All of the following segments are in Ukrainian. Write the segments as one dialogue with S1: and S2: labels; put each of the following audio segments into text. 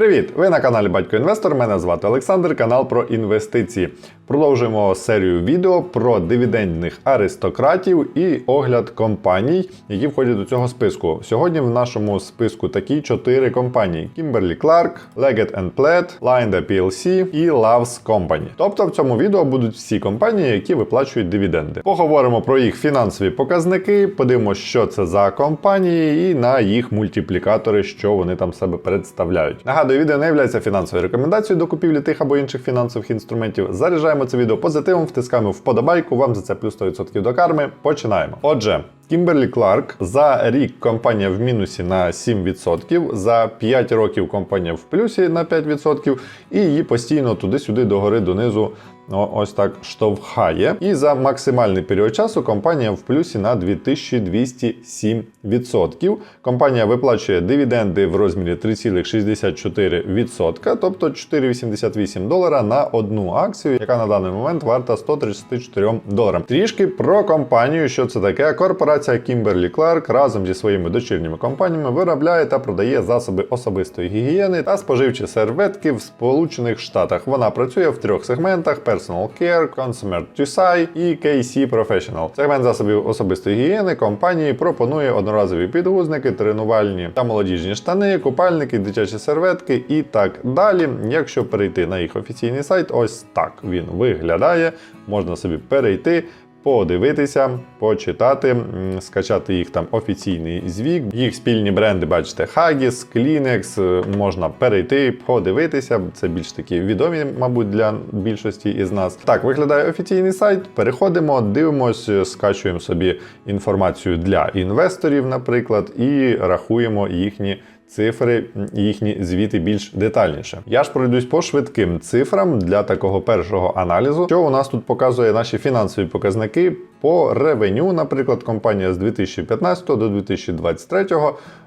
S1: Привіт! Ви на каналі Батько Інвестор. Мене звати Олександр, канал про інвестиції. Продовжуємо серію відео про дивідендних аристократів і огляд компаній, які входять до цього списку. Сьогодні в нашому списку такі чотири компанії: Kimberly Clark, Leggett Platt, Linde PLC і Loves Company. Тобто в цьому відео будуть всі компанії, які виплачують дивіденди. Поговоримо про їх фінансові показники, подивимося, що це за компанії, і на їх мультиплікатори, що вони там себе представляють. Нагадую, відео не є фінансовою рекомендацією до купівлі тих або інших фінансових інструментів. Заряджаємо це відео позитивом, втискаємо вподобайку. Вам за це плюс 100% до карми. Починаємо. Отже. Кімберлі Кларк за рік компанія в мінусі на 7%, за 5 років компанія в плюсі на 5%, і її постійно туди-сюди догори донизу ось так штовхає. І за максимальний період часу компанія в плюсі на 2207%. Компанія виплачує дивіденди в розмірі 3,64%, тобто 4,88 долара на одну акцію, яка на даний момент варта 134 доларам. Трішки про компанію, що це таке. Корпорація Kimberly Clark разом зі своїми дочірніми компаніями виробляє та продає засоби особистої гігієни та споживчі серветки в Сполучених Штатах. Вона працює в трьох сегментах: Personal Care, Consumer TSI і KC Professional. Сегмент засобів особистої гігієни компанії пропонує одноразові підгузники, тренувальні та молодіжні штани, купальники, дитячі серветки і так далі. Якщо перейти на їх офіційний сайт, ось так він виглядає. Можна собі перейти. Подивитися, почитати, скачати їх там офіційний звік. Їх спільні бренди, бачите, Haggis, Kleenex, е, можна перейти, подивитися. Це більш такі відомі, мабуть, для більшості із нас. Так, виглядає офіційний сайт. Переходимо, дивимося, скачуємо собі інформацію для інвесторів, наприклад, і рахуємо їхні цифри, їхні звіти більш детальніше. Я ж пройдусь по швидким цифрам для такого першого аналізу. Що у нас тут показує наші фінансові показники по ревеню, наприклад, компанія з 2015 до 2023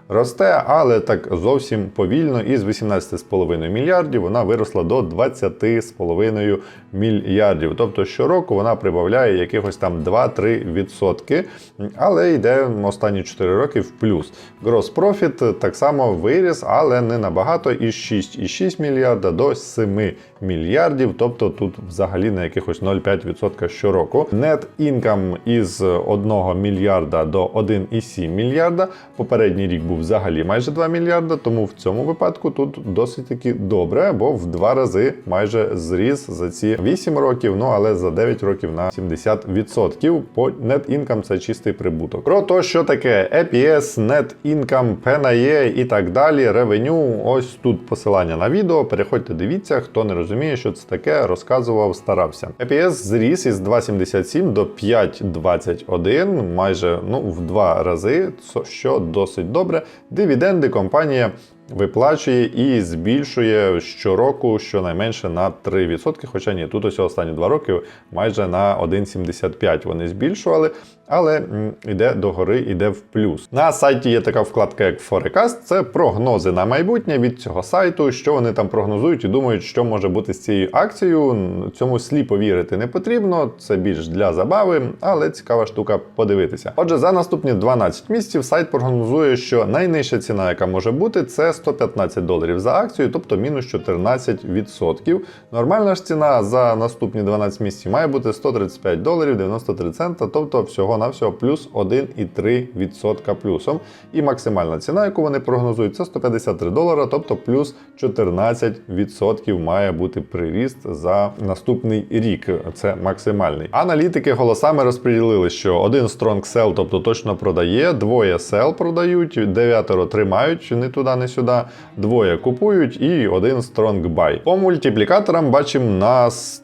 S1: росте, але так зовсім повільно. Із 18,5 мільярдів вона виросла до 20,5 мільярдів. Тобто щороку вона прибавляє якихось там 2-3%, але йде останні 4 роки в плюс. Gross Profit так само виріс, але не набагато із 6,6 мільярда до 7 мільярдів. Тобто тут взагалі на якихось 0,5% щороку. Net income із 1 мільярда до 1,7 мільярда. Попередній рік був взагалі майже 2 мільярда, тому в цьому випадку тут досить таки добре, бо в два рази майже зріс за ці 8 років, ну але за 9 років на 70%. По net income це чистий прибуток. Про те, що таке EPS, net income, PNE і так далі, revenue, ось тут посилання на відео. Переходьте, дивіться, хто не розуміє, що це таке, розказував, старався. EPS зріс із 2,77 до 5,21, майже ну, в два рази, що досить добре. Дивіденди компанія виплачує і збільшує щороку щонайменше на 3%. Хоча ні, тут ось останні два роки майже на 1,75 вони збільшували, але йде догори, йде в плюс. На сайті є така вкладка, як Forecast, це прогнози на майбутнє від цього сайту, що вони там прогнозують і думають, що може бути з цією акцією. Цьому сліпо вірити не потрібно, це більш для забави, але цікава штука подивитися. Отже, за наступні 12 місяців сайт прогнозує, що найнижча ціна, яка може бути, це 115 доларів за акцію, тобто мінус 14%. Нормальна ж ціна за наступні 12 місяців має бути 135 доларів 93 цента, тобто всього-навсього плюс 1,3% плюсом. І максимальна ціна, яку вони прогнозують, це 153 долара, тобто плюс 14% має бути приріст за наступний рік. Це максимальний. Аналітики голосами розподілили, що один strong sell, тобто точно продає, двоє sell продають, дев'ятеро тримають не туди, не сюди, двоє купують і один strong buy. По мультиплікаторам бачимо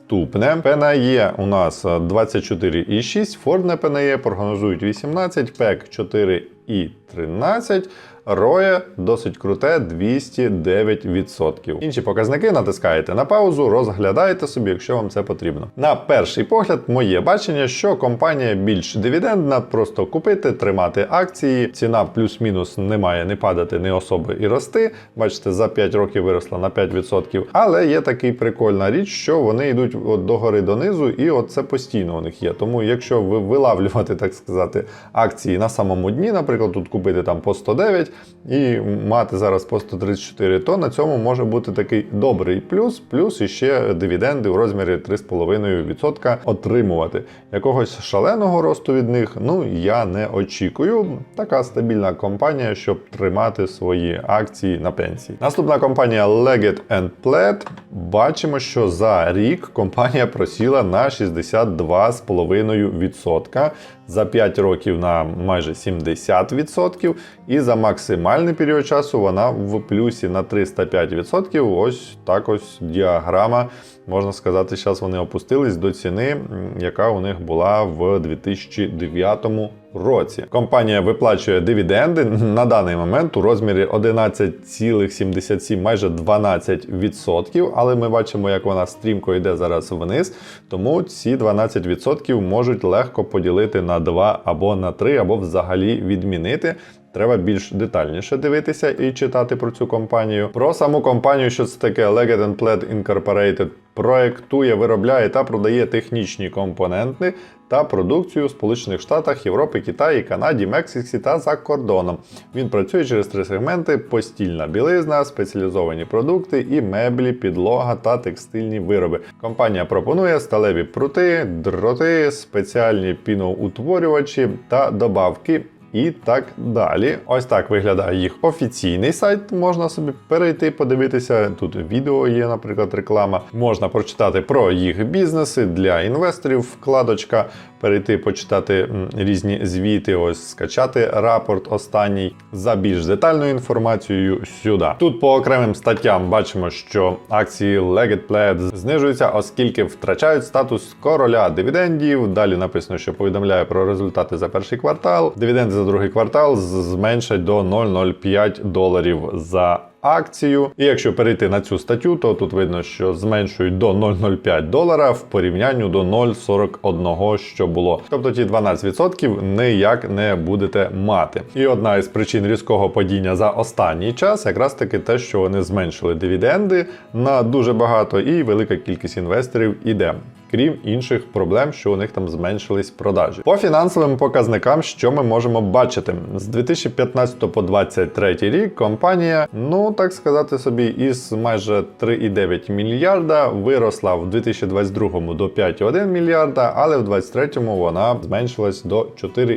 S1: наступне. PNE у нас 24,6, Фордне на PNE прогнозують 18, ПЕК 4 і 13. ROE досить круте 209%. Інші показники натискаєте на паузу, розглядаєте собі, якщо вам це потрібно. На перший погляд, моє бачення, що компанія більш дивідендна, просто купити, тримати акції. Ціна плюс-мінус не має не падати, не особи і рости. Бачите, за 5 років виросла на 5%. Але є такий прикольна річ, що вони йдуть от догори донизу, і от це постійно у них є. Тому, якщо ви вилавлювати, так сказати, акції на самому дні, наприклад, тут купити там по 109, і мати зараз по 134, то на цьому може бути такий добрий плюс, плюс іще дивіденди у розмірі 3,5% отримувати. Якогось шаленого росту від них ну я не очікую. Така стабільна компанія, щоб тримати свої акції на пенсії. Наступна компанія Leggett Plaid. Бачимо, що за рік компанія просіла на 62,5%, за 5 років на майже 70%, і за максимальний період часу вона в плюсі на 305%. Ось так ось діаграма. Можна сказати, зараз вони опустились до ціни, яка у них була в 2009 році. Компанія виплачує дивіденди на даний момент у розмірі 11,77, майже 12%. Але ми бачимо, як вона стрімко йде зараз вниз. Тому ці 12% можуть легко поділити на 2 або на 3, або взагалі відмінити. Треба більш детальніше дивитися і читати про цю компанію. Про саму компанію, що це таке Leggett Plaid Incorporated, проектує, виробляє та продає технічні компоненти та продукцію в Сполучених Штатах, Європи, Китаї, Канаді, Мексиці та за кордоном. Він працює через три сегменти: постільна білизна, спеціалізовані продукти і меблі, підлога та текстильні вироби. Компанія пропонує сталеві прути, дроти, спеціальні піноутворювачі та добавки. І так далі. Ось так виглядає їх офіційний сайт. Можна собі перейти, подивитися. Тут відео є, наприклад, реклама. Можна прочитати про їх бізнеси для інвесторів, вкладочка, перейти, почитати різні звіти, ось скачати рапорт останній за більш детальною інформацією сюди. Тут по окремим статтям бачимо, що акції Leggett Plaid знижуються, оскільки втрачають статус короля дивідендів. Далі написано, що повідомляє про результати за перший квартал. Дивіденди за другий квартал зменшать до 0,05 доларів за акцію. І якщо перейти на цю статтю, то тут видно, що зменшують до 0,05 долара в порівнянні до 0,41, що було. Тобто ті 12% ніяк не будете мати. І одна із причин різкого падіння за останній час, якраз таки те, що вони зменшили дивіденди на дуже багато, і велика кількість інвесторів іде. Крім інших проблем, що у них там зменшились продажі. По фінансовим показникам, що ми можемо бачити, з 2015 по 2023 рік компанія, ну так сказати собі, із майже 3,9 мільярда виросла в 2022 до 5,1 мільярда, але в 2023 вона зменшилась до 4,7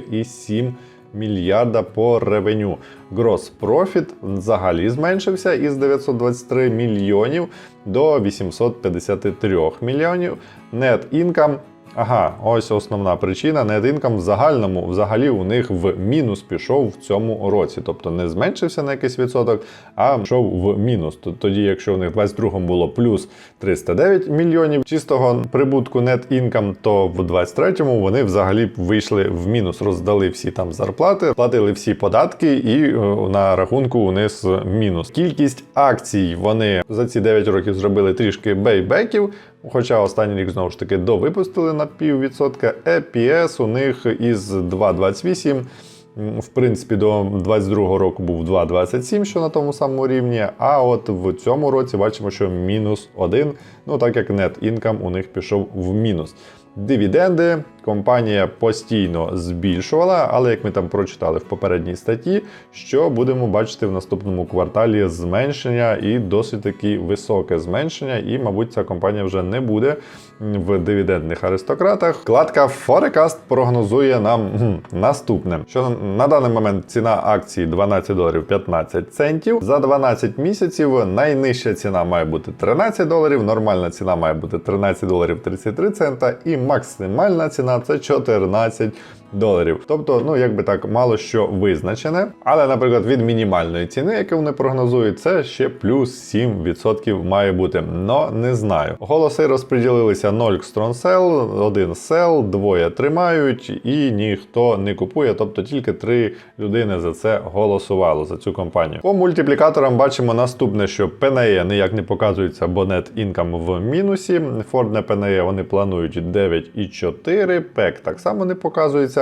S1: мільярда по ревеню. Gross Profit взагалі зменшився із 923 мільйонів до 853 мільйонів. Net Income Ага, ось основна причина. Income в загальному взагалі у них в мінус пішов в цьому році. Тобто не зменшився на якийсь відсоток, а пішов в мінус. Тоді, якщо у них в 22-му було плюс 309 мільйонів чистого прибутку net income, то в 23-му вони взагалі вийшли в мінус, роздали всі там зарплати, платили всі податки, і е, на рахунку у них мінус. Кількість акцій вони за ці 9 років зробили трішки бейбеків. Хоча останній рік знову ж таки довипустили на піввідсотка. EPS у них із 2,28. В принципі, до 22 року був 2,27, що на тому самому рівні. А от в цьому році бачимо, що мінус 1, ну так як net income у них пішов в мінус. Дивіденди компанія постійно збільшувала, але як ми там прочитали в попередній статті, що будемо бачити в наступному кварталі зменшення і досить таки високе зменшення. І, мабуть, ця компанія вже не буде в дивідендних аристократах. Вкладка Forecast прогнозує нам хм, наступне: що на даний момент ціна акції 12 доларів 15 центів. За 12 місяців найнижча ціна має бути 13 доларів, нормальна ціна має бути 13 доларів 33 цента, і максимальна ціна це 14 доларів. Тобто, ну якби так мало що визначене. Але, наприклад, від мінімальної ціни, яку вони прогнозують, це ще плюс 7% має бути. Но не знаю. Голоси розподілилися 0 strong sell, 1 sell, двоє тримають і ніхто не купує. Тобто тільки три людини за це голосувало за цю компанію. По мультиплікаторам бачимо наступне, що PNE ніяк не показується, бо net income в мінусі. Ford на PNE вони планують 9,4, PEC так само не показується.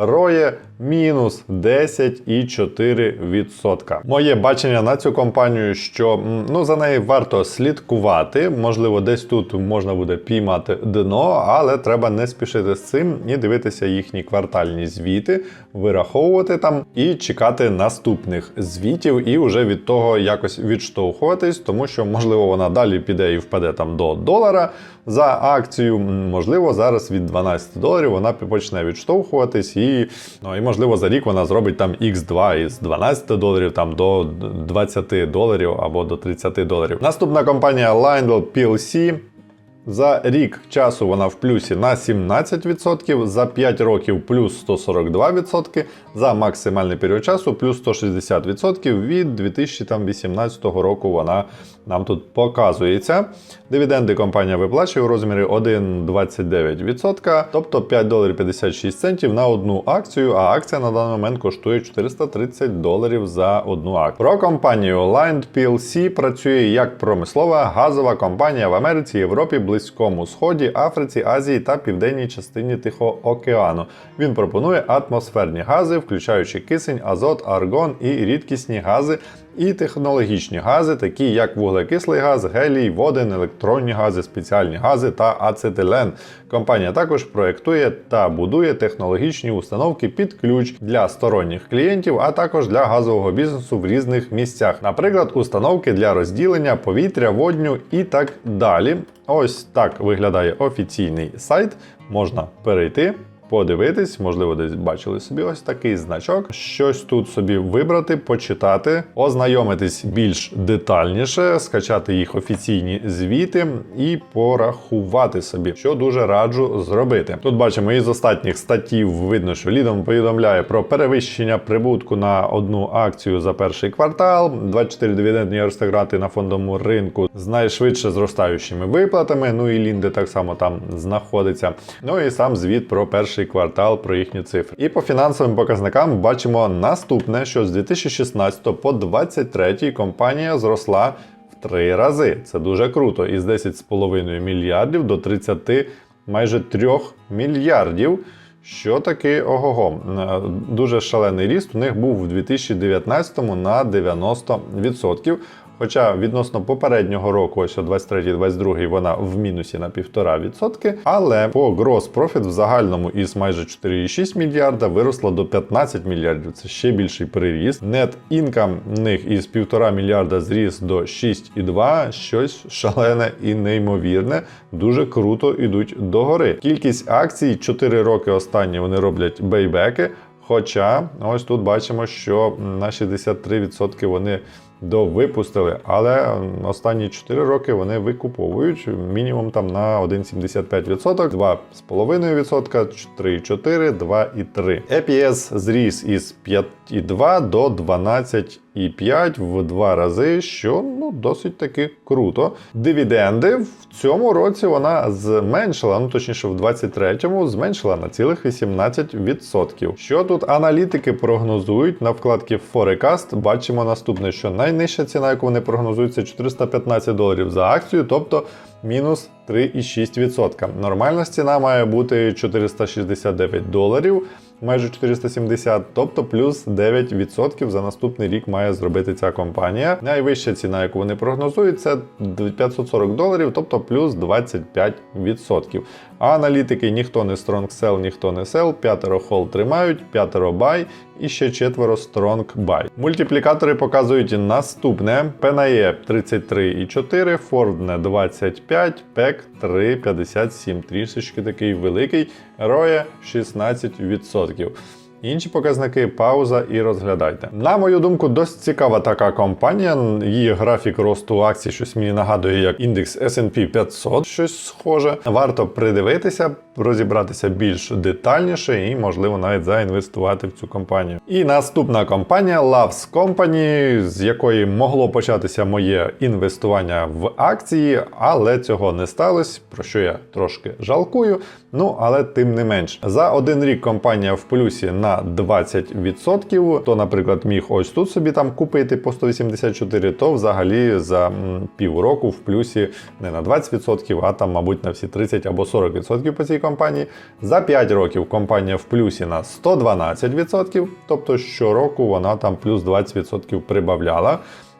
S1: Роє мінус 10,4%. Моє бачення на цю компанію, що ну за неї варто слідкувати. Можливо, десь тут можна буде піймати дно, але треба не спішити з цим і дивитися їхні квартальні звіти, вираховувати там і чекати наступних звітів, і вже від того якось відштовхуватись, тому що можливо вона далі піде і впаде там до долара за акцію. Можливо, зараз від 12 доларів вона почне відштовхуватись, і, ну, і можливо за рік вона зробить там X2 із 12 доларів там до 20 доларів або до 30 доларів. Наступна компанія Lionel PLC. За рік часу вона в плюсі на 17%, за 5 років плюс 142%, за максимальний період часу плюс 160% від 2018 року вона нам тут показується. Дивіденди компанія виплачує у розмірі 1,29%, тобто 5 доларів 56 центів на одну акцію, а акція на даний момент коштує 430 доларів за одну акцію. Про компанію Lind PLC працює як промислова газова компанія в Америці, Європі, Близькому Сході, Африці, Азії та південній частині Тихого океану. Він пропонує атмосферні гази, включаючи кисень, азот, аргон і рідкісні гази. І технологічні гази, такі як вуглекислий газ, гелій, воден, електронні гази, спеціальні гази та ацетилен. Компанія також проєктує та будує технологічні установки під ключ для сторонніх клієнтів, а також для газового бізнесу в різних місцях, наприклад, установки для розділення повітря, водню і так далі. Ось так виглядає офіційний сайт. Можна перейти. Подивитись, можливо, десь бачили собі ось такий значок. Щось тут собі вибрати, почитати, ознайомитись більш детальніше, скачати їх офіційні звіти і порахувати собі, що дуже раджу зробити. Тут бачимо із останніх статтів видно, що лідом повідомляє про перевищення прибутку на одну акцію за перший квартал, 24 дивідендні аристokraти на фондовому ринку з найшвидше зростаючими виплатами. Ну і Лінде так само там знаходиться. Ну і сам звіт про перший квартал, про їхні цифри. І по фінансовим показникам бачимо наступне, що з 2016 по 2023 компанія зросла в три рази. Це дуже круто. Із 10,5 мільярдів до 30 майже 3 мільярдів. Що таки ого-го. Е, Дуже шалений ріст у них був в 2019 на 90%. Хоча відносно попереднього року, ось 23-22 вона в мінусі на 1,5%, але по gross profit в загальному із майже 4,6 мільярда виросла до 15 мільярдів. Це ще більший приріст. Income в них із 1,5 мільярда зріс до 6,2, щось шалене і неймовірне. Дуже круто йдуть догори. Кількість акцій 4 роки останні вони роблять бейбеки. Хоча ось тут бачимо, що на 63% вони довипустили, але останні 4 роки вони викуповують мінімум там на 1,75%, 2,5%, 3,4%, 2,3%. EPS зріс із 5,2 до 12,5 в два рази, що ну досить таки круто. Дивіденди в цьому році вона зменшила, ну точніше, в 23-му зменшила на цілих 18%. Що тут аналітики прогнозують на вкладці Forecast, бачимо наступне, що найнижча ціна, яку вони прогнозують, це 415 доларів за акцію, тобто мінус 3,6%. Нормальна ціна має бути 469 доларів. Майже 470, тобто плюс 9% за наступний рік має зробити ця компанія. Найвища ціна, яку вони прогнозують, це 540 доларів, тобто плюс 25%. А аналітики ніхто не strong sell, ніхто не sell, п'ятеро hold тримають, п'ятеро buy і ще четверо strong buy. Мультиплікатори показують наступне: PNE 33,4, Fordne 25, PEC 3,57. Трішечки такий великий, ROE 16%. Інші показники пауза і розглядайте. На мою думку, досить цікава така компанія. Її графік росту акцій щось мені нагадує як індекс S&P 500, щось схоже. Варто придивитися, розібратися більш детальніше і, можливо, навіть заінвестувати в цю компанію. І наступна компанія Loves Company, з якої могло початися моє інвестування в акції, але цього не сталося, про що я трошки жалкую. Ну, але тим не менш, за один рік компанія в плюсі на на 20%. То, наприклад, міг ось тут собі там купити по 184, то взагалі за півроку в плюсі не на 20%, а там, мабуть, на всі 30 або 40% по цій компанії. За 5 років компанія в плюсі на 112%, тобто щороку вона там плюс 20% прибавляла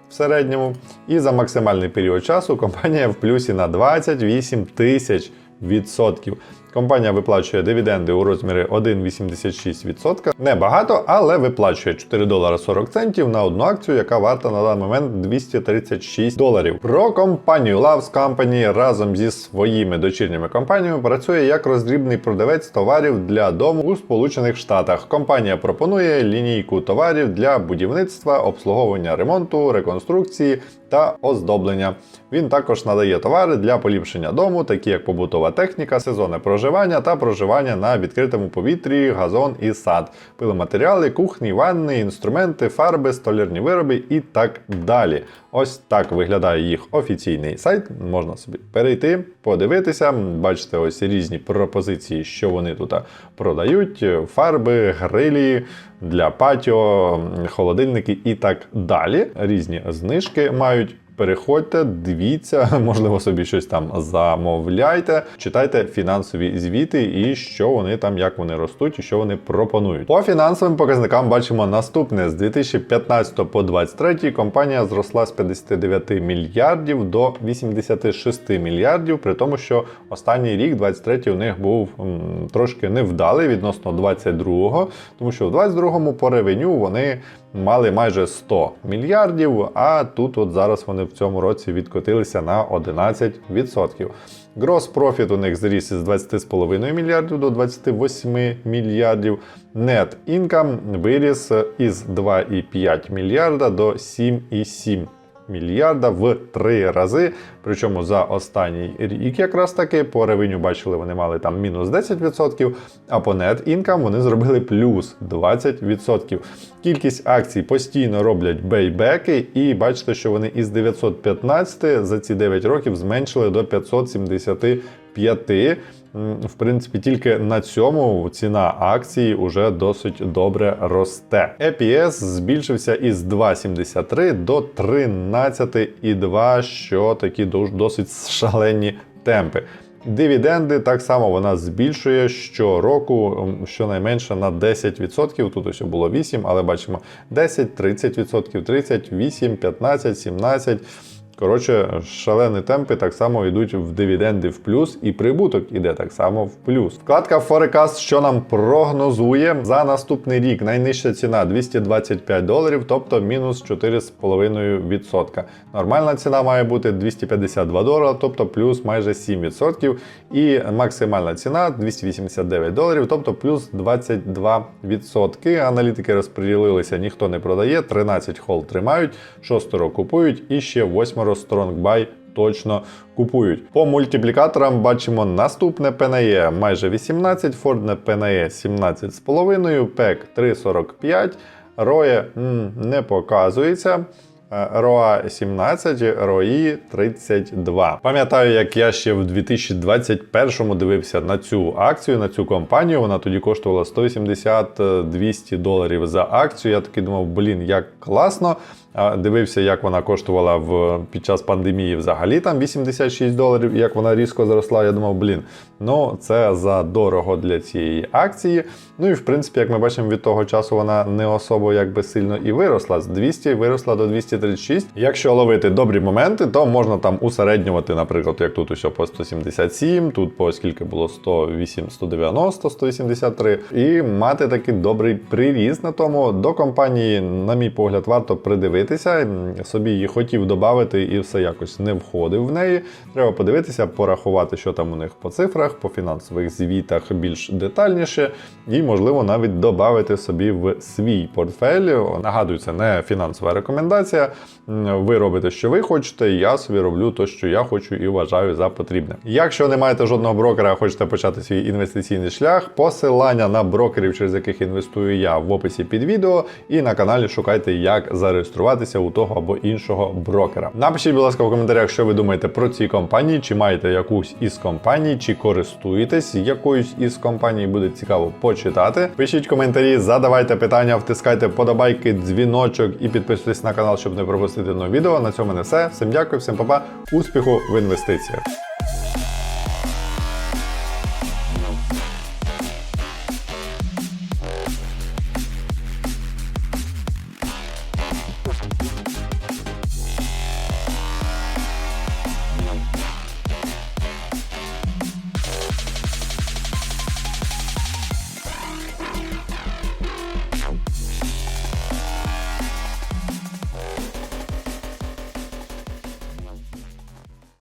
S1: в середньому. І за максимальний період часу компанія в плюсі на 28 тисяч відсотків. Компанія виплачує дивіденди у розмірі 1,86%. Небагато, але виплачує 4 долара 40 центів на одну акцію, яка варта на даний момент 236 доларів. Про компанію Loves Company разом зі своїми дочірніми компаніями працює як роздрібний продавець товарів для дому у Сполучених Штатах. Компанія пропонує лінійку товарів для будівництва, обслуговування ремонту, реконструкції та оздоблення. Він також надає товари для поліпшення дому, такі як побутова техніка, сезонне проживання та проживання на відкритому повітрі, газон і сад, пиломатеріали, кухні, ванни, інструменти, фарби, столярні вироби і так далі. Ось так виглядає їх офіційний сайт. Можна собі перейти, подивитися. Бачите, ось різні пропозиції, що вони тут продають: фарби, грилі для патіо, холодильники і так далі. Різні знижки мають. Переходьте, дивіться, можливо, собі щось там замовляйте, читайте фінансові звіти і що вони там, як вони ростуть і що вони пропонують. По фінансовим показникам бачимо наступне: з 2015 по 2023 компанія зросла з 59 мільярдів до 86 мільярдів, при тому, що останній рік, 23 у них був м, трошки невдалий відносно 22-го, тому що в 22-му по ревеню вони мали майже 100 мільярдів, а тут от зараз вони в цьому році відкотилися на 11%. Грос профіт у них зріс із 20,5 мільярдів до 28 мільярдів. Net income виріс із 2,5 мільярда до 7,7 мільярда в три рази. Причому за останній рік якраз таки по ревеню бачили, вони мали там мінус 10%, а по net income вони зробили плюс 20%. Кількість акцій постійно роблять бейбеки, і бачите, що вони із 915 за ці 9 років зменшили до 575. В принципі, тільки на цьому ціна акції вже досить добре росте. EPS збільшився із 2,73 до 13,2, що такі дос- досить шалені темпи. Дивіденди так само вона збільшує щороку щонайменше на 10%. Тут ось було 8, але бачимо 10, 30%, 38, 15, 17. Коротше, шалені темпи так само йдуть в дивіденди в плюс, і прибуток іде так само в плюс. Вкладка Forecast, що нам прогнозує за наступний рік. Найнижча ціна 225 доларів, тобто мінус 4,5%. Нормальна ціна має бути 252 долара, тобто плюс майже 7%. І максимальна ціна 289 доларів, тобто плюс 22%. Аналітики розподілилися, ніхто не продає, 13 хол тримають, 6 купують і ще 8 Strong Buy точно купують. По мультиплікаторам бачимо наступне PNE майже 18, Ford PNE 17,5, PEC 3,45, ROE м, не показується. Е, ROA 17, ROI 32. Пам'ятаю, як я ще в 2021-му дивився на цю акцію, на цю компанію. Вона тоді коштувала 180-200 доларів за акцію. Я такий думав, блін, як класно. Дивився, як вона коштувала в під час пандемії взагалі там 86 доларів, як вона різко зросла. Я думав, блін, ну це за дорого для цієї акції. Ну і в принципі, як ми бачимо, від того часу вона не особо якби сильно і виросла. З 200 виросла до 236. Якщо ловити добрі моменти, то можна там усереднювати, наприклад, як тут усе по 177, тут по скільки було 108, 190, 183, і мати такий добрий приріст на тому. До компанії, на мій погляд, варто придивитися. М, Собі її хотів додати і все якось не входив в неї. Треба подивитися, порахувати, що там у них по цифрах, по фінансових звітах більш детальніше, і, можливо, навіть додати собі в свій портфель. Нагадую, це не фінансова рекомендація. Ви робите, що ви хочете, я собі роблю те, що я хочу і вважаю за потрібне. Якщо не маєте жодного брокера, а хочете почати свій інвестиційний шлях, посилання на брокерів, через яких інвестую я в описі під відео, і на каналі шукайте, як зареєструватися реєструватися у того або іншого брокера. Напишіть, будь ласка, в коментарях, що ви думаєте про ці компанії, чи маєте якусь із компаній, чи користуєтесь якоюсь із компаній, буде цікаво почитати. Пишіть коментарі, задавайте питання, втискайте вподобайки, дзвіночок і підписуйтесь на канал, щоб не пропустити нові відео. На цьому не все. Всім дякую, всім па-па, успіху в інвестиціях.